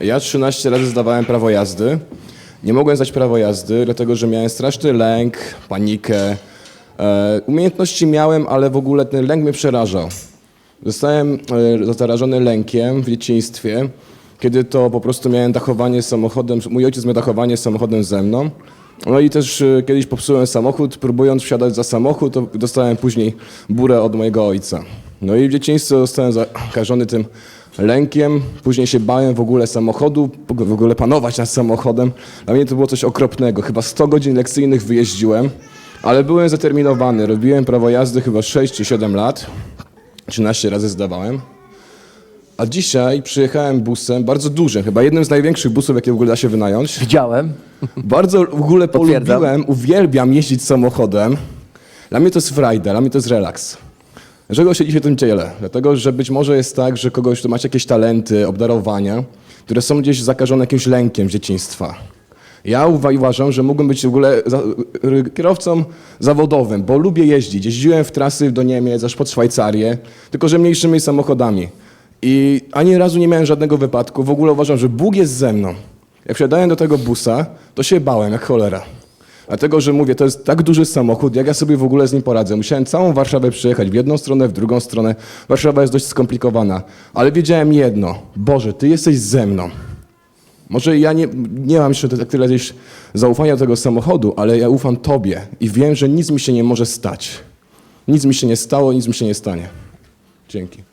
Ja 13 razy zdawałem prawo jazdy. Nie mogłem zdać prawo jazdy, dlatego że miałem straszny lęk, panikę. E, umiejętności miałem, ale w ogóle ten lęk mnie przerażał. Zostałem e, zarażony lękiem w dzieciństwie, kiedy to po prostu miałem dachowanie samochodem, mój ojciec miał dachowanie samochodem ze mną. No i też e, kiedyś popsułem samochód, próbując wsiadać za samochód, to dostałem później burę od mojego ojca. No i w dzieciństwie zostałem zakażony tym lękiem, później się bałem w ogóle samochodu, w ogóle panować nad samochodem. Dla mnie to było coś okropnego. Chyba 100 godzin lekcyjnych wyjeździłem, ale byłem zaterminowany. Robiłem prawo jazdy chyba 6 czy 7 lat. 13 razy zdawałem. A dzisiaj przyjechałem busem, bardzo dużym, chyba jednym z największych busów, jakie w ogóle da się wynająć. Widziałem. Bardzo w ogóle polubiłem, uwielbiam jeździć samochodem. Dla mnie to jest frajda, dla mnie to jest relaks. Dlaczego się dzisiaj tym dzielę? Dlatego, że być może jest tak, że kogoś, kto macie jakieś talenty, obdarowania, które są gdzieś zakażone jakimś lękiem z dzieciństwa. Ja uwa- uważam, że mógłbym być w ogóle y, kierowcą zawodowym, bo lubię jeździć. Jeździłem w trasy do Niemiec, aż pod Szwajcarię, tylko że mniejszymi samochodami. I ani razu nie miałem żadnego wypadku. W ogóle uważam, że Bóg jest ze mną. Jak wsiadałem do tego busa, to się bałem jak cholera. Dlatego, że mówię, to jest tak duży samochód, jak ja sobie w ogóle z nim poradzę. Musiałem całą Warszawę przejechać w jedną stronę, w drugą stronę. Warszawa jest dość skomplikowana. Ale wiedziałem jedno. Boże, Ty jesteś ze mną. Może ja nie, nie mam jeszcze tak tyle gdzieś zaufania do tego samochodu, ale ja ufam Tobie i wiem, że nic mi się nie może stać. Nic mi się nie stało, nic mi się nie stanie. Dzięki.